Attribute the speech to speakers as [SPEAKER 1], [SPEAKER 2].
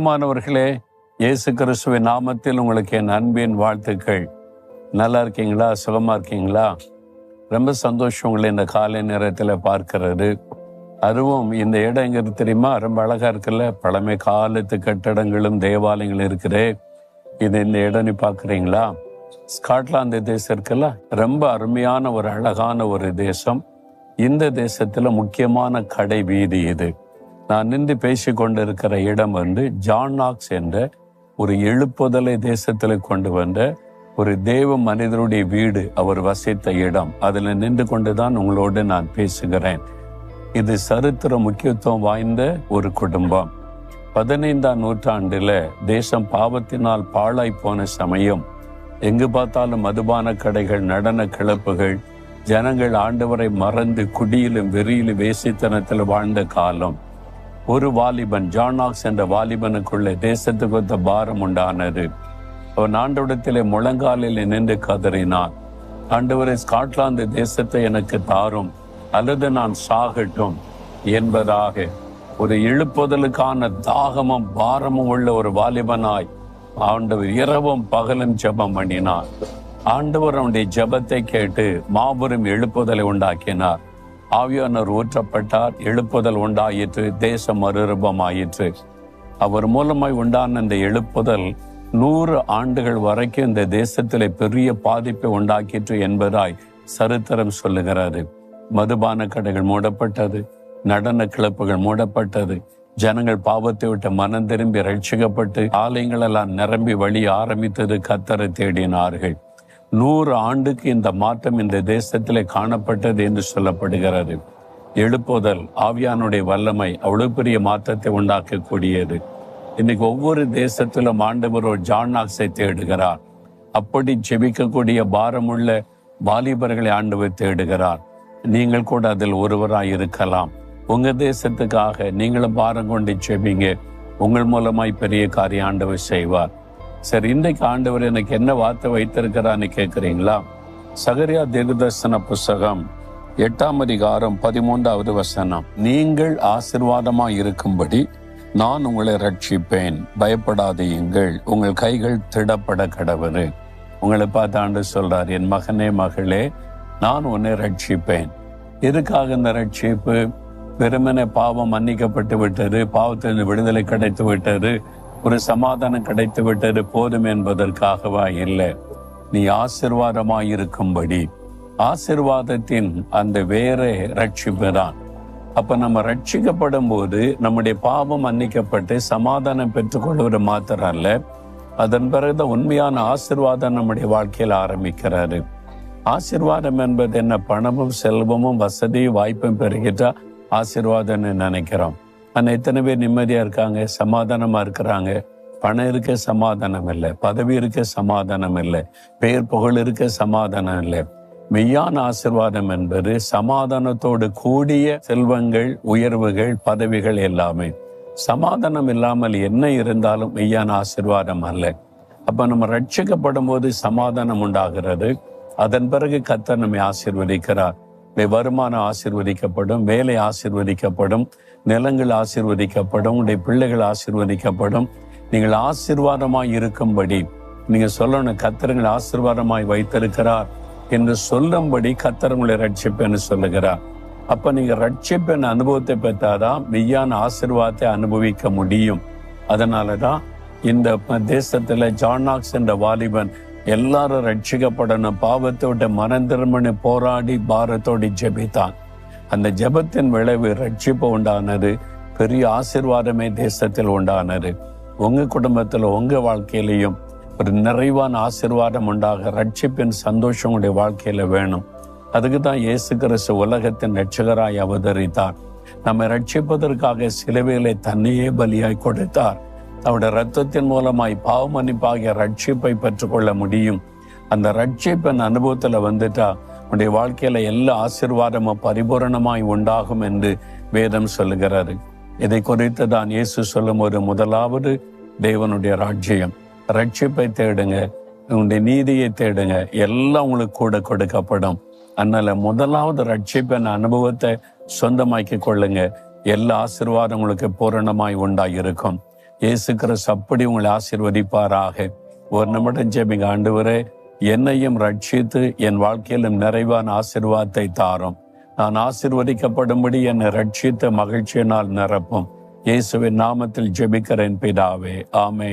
[SPEAKER 1] மாணவர்களே இயேசு கிறிஸ்துவின் நாமத்தில் உங்களுக்கு என் அன்பின் வாழ்த்துக்கள். நல்லா இருக்கீங்களா? சுகமா இருக்கீங்களா? ரொம்ப சந்தோஷம் உங்களை இந்த காலை நேரத்தில் பார்க்கிறது. அதுவும் இந்த இடம் எங்க தெரியுமா? ரொம்ப அழகா இருக்குல்ல? பழமை காலத்து கட்டடங்களும் தேவாலயங்களும் இருக்குது. இது இந்த இடம் நீ பார்க்குறீங்களா? ஸ்காட்லாந்து தேசம் இருக்குல்ல? ரொம்ப அருமையான ஒரு அழகான ஒரு தேசம். இந்த தேசத்துல முக்கியமான கடை வீதி இது. நான் நின்று பேசி கொண்டிருக்கிற இடம் வந்து ஜான் நாக்ஸ் என்ற ஒரு எழுப்புதலை தேசத்தில் கொண்டு வந்த ஒரு தேவ மனிதருடைய வீடு அவர் வசித்த இடம். அதில் நின்று கொண்டுதான் உங்களோடு நான் பேசுகிறேன். இது சரித்திர முக்கியத்துவம் வாய்ந்த ஒரு குடும்பம். பதினைந்தாம் நூற்றாண்டுல தேசம் பாவத்தினால் பாழாய் போன சமயம் எங்கு பார்த்தாலும் மதுபான கடைகள் நடன கிளப்புகள் ஜனங்கள் ஆண்டவரை மறந்து குடியிலும் வெறியிலும் வேசித்தனத்தில் வாழ்ந்த காலம். ஒரு வாலிபன் ஜானாக்ஸ் என்ற வாலிபனுக்குள்ளே தேசத்துக்கு ஒத்த பாரம் உண்டானது. அவன் ஆண்டவிடத்திலே முழங்காலில் நின்று கதறினான். ஆண்டவரை ஸ்காட்லாந்து தேசத்தை எனக்கு தாரும். அல்லது நான் சாகட்டும் என்பதாக. ஒரு எழுப்புதலுக்கான தாகமும் பாரமும் உள்ள ஒரு வாலிபனாய் ஆண்டவர் இரவும் பகலும் ஜெபம் பண்ணினார். ஆண்டவர் அவனுடைய ஜபத்தை கேட்டு மாபெரும் எழுப்புதலை உண்டாக்கினார். ஆவியானவர் ஊற்றப்பட்டார் எழுப்புதல் உண்டாயிற்று தேசம் மறுரூபமாயிற்று. அவர் மூலமாய் உண்டான இந்த எழுப்புதல் நூறு ஆண்டுகள் வரைக்கும் இந்த தேசத்திலே பெரிய பாதிப்பை உண்டாக்கிற்று என்பதாய் சரித்திரம் சொல்லுகிறாரு மதுபான கடைகள் மூடப்பட்டது நடன கிளப்புகள் மூடப்பட்டது ஜனங்கள் பாவத்தை விட்டு மனம் திரும்பி ரட்சிக்கப்பட்டு ஆலயங்கள் எல்லாம் நிரம்பி வழி ஆரம்பித்தது கத்தரை தேடினார்கள். நூறு ஆண்டுக்கு இந்த மாற்றம் இந்த தேசத்திலே காணப்பட்டது என்று சொல்லப்படுகிறது. எழுப்புதல் ஆவியானுடைய வல்லமை அவ்வளவு பெரிய மாற்றத்தை உண்டாக்கக்கூடியது. இன்னைக்கு ஒவ்வொரு தேசத்திலும் ஆண்டவர் ஒரு ஜான்நாக்ஸை தேடுகிறார். அப்படி ஜெபிக்கக்கூடிய பாரமுள்ள வாலிபர்களை ஆண்டவர் தேடுகிறார். நீங்கள் கூட அதில் ஒருவராய் இருக்கலாம். உங்க தேசத்துக்காக நீங்களும் பாரம் கொண்டு செபிங்க உங்கள் மூலமாய் பெரிய காரியம் ஆண்டவர் செய்வார். சரி இன்றைக்கு ஆண்டவர் எனக்கு என்ன வார்த்தை வைத்திருக்கிறான்னு கேட்குறீங்களா? சகரியா தீர்தர்சன புஸ்தகம் எட்டாம் அதிகாரம் பதிமூன்றாவது வசனம். நீங்கள் ஆசிர்வாதமாய் இருக்கும்படி நான் உங்களை ரட்சிப்பேன். பயப்படாதீங்கள் உங்கள் கைகள் திடப்பட கடவுது உங்களை பார்த்து ஆண்டு சொல்றார் என் மகனே மகளே நான் உன்னை ரட்சிப்பேன். எதுக்காக இந்த ரட்சிப்பு? வெறுமனே பாவம் மன்னிக்கப்பட்டு விட்டது பாவத்திலிருந்து விடுதலை கிடைத்து விட்டது ஒரு சமாதானம் கிடைத்து விட்டது போதும் என்பதற்காகவா? இல்லை. நீ ஆசிர்வாதமாயிருக்கும்படி. ஆசிர்வாதத்தின் அந்த வேற ரட்சிப்பு தான். அப்ப நம்ம ரட்சிக்கப்படும் போது நம்முடைய பாவம் மன்னிக்கப்பட்டு சமாதானம் பெற்றுக்கொள்வது மாத்திரம் அல்ல அதன் பிறகு உண்மையான ஆசிர்வாதம் நம்முடைய வாழ்க்கையில் ஆரம்பிக்கிறாரு. ஆசிர்வாதம் என்பது என்ன? பணமும் செல்வமும் வசதியும் வாய்ப்பும் பெறுகிட்டா ஆசிர்வாதம்னு நினைக்கிறோம். ஆனா எத்தனை பேர் நிம்மதியா இருக்காங்க? சமாதானமா இருக்கிறாங்க. பணம் இருக்க சமாதானம் இல்லை. பதவி இருக்க சமாதானம் இல்லை. பெயர் புகழ் இருக்க சமாதானம் இல்லை. மெய்யான ஆசிர்வாதம் என்பது சமாதானத்தோடு கூடிய செல்வங்கள் உயர்வுகள் பதவிகள் எல்லாமே. சமாதானம் இல்லாமல் என்ன இருந்தாலும் மெய்யான ஆசிர்வாதம் அல்ல. அப்ப நம்ம ரட்சிக்கப்படும் போது சமாதானம் உண்டாகிறது. அதன் பிறகு கத்தர் நம்மை ஆசிர்வதிக்கிறார். வருமானம் ஆசிர்வதிக்கப்படும் வேலை ஆசிர்வதிக்கப்படும் நிலங்கள் ஆசிர்வதிக்கப்படும் உடைய பிள்ளைகள் ஆசிர்வதிக்கப்படும். நீங்கள் ஆசிர்வாதமாய் இருக்கும்படி நீங்க சொல்லணும் கத்திரங்கள் ஆசிர்வாதமாய் வைத்திருக்கிறார் என்று சொல்லும்படி கத்திரங்களை ரட்சிப்பேன்னு சொல்லுகிறார். அப்ப நீங்க ரட்சிப்பின் அனுபவத்தை பெற்றாதான் மெய்யான ஆசிர்வாதத்தை அனுபவிக்க முடியும். அதனாலதான் இந்த தேசத்துல ஜானாக்ஸ் என்ற வாலிபன் எல்லாரும் ரட்சிக்கப்படணும். பாவத்தை விட்டு போராடி பாரத்தோடு ஜெபித்தான். அந்த ஜெபத்தின் விளைவு ரட்சிப்பு உண்டானது. பெரிய ஆசிர்வாதமே தேசத்தில் உண்டானது. உங்க குடும்பத்தில் உங்க வாழ்க்கையிலையும் ஒரு நிறைவான ஆசிர்வாதம் உண்டாக ரட்சிப்பின் சந்தோஷம் உடைய வாழ்க்கையில வேணும். அதுக்கு தான் இயேசு கிறிஸ்து உலகத்தின் ரட்சகராய் அவதரித்தார். நம்மை ரட்சிப்பதற்காக சிலுவையிலே தன்னையே பலியாய் கொடுத்தார். அவருடைய ரத்தத்தின் மூலமாய் பாவ மன்னிப்பாகிய ரட்சிப்பை பெற்றுக்கொள்ள முடியும். அந்த ரட்சிப்பின் அனுபவத்துல வந்துட்டா உடைய வாழ்க்கையில எல்லா ஆசிர்வாதமும் பரிபூரணமாய் உண்டாகும் என்று வேதம் சொல்லுகிறாரு. இதை குறித்து தான் இயேசு சொல்லும் ஒரு முதலாவது தேவனுடைய ராஜ்யம். ரட்சிப்பை தேடுங்க உங்களுடைய நீதியை தேடுங்க எல்லாம் உங்களுக்கு கூட கொடுக்கப்படும். அதனால முதலாவது ரட்சிப்பின் அனுபவத்தை சொந்தமாக்கி கொள்ளுங்க. எல்லா ஆசீர்வாதம் உங்களுக்கு பூரணமாய் உண்டாயிருக்கும். இயேசு கிறிஸ்து அப்படி உங்களை ஆசிர்வதிப்பாராக. ஒரு நிமிடம் ஜெபிங்க ஆண்டவரே என்னையும் ரட்சித்து என் வாழ்க்கையிலும் நிறைவான ஆசிர்வாதத்தை தாரும். நான் ஆசிர்வதிக்கப்படும்படி என்னை ரட்சித்த மகிழ்ச்சியினால் நிரப்பும். இயேசுவின் நாமத்தில் ஜெபிக்கிறேன் பிதாவே. ஆமே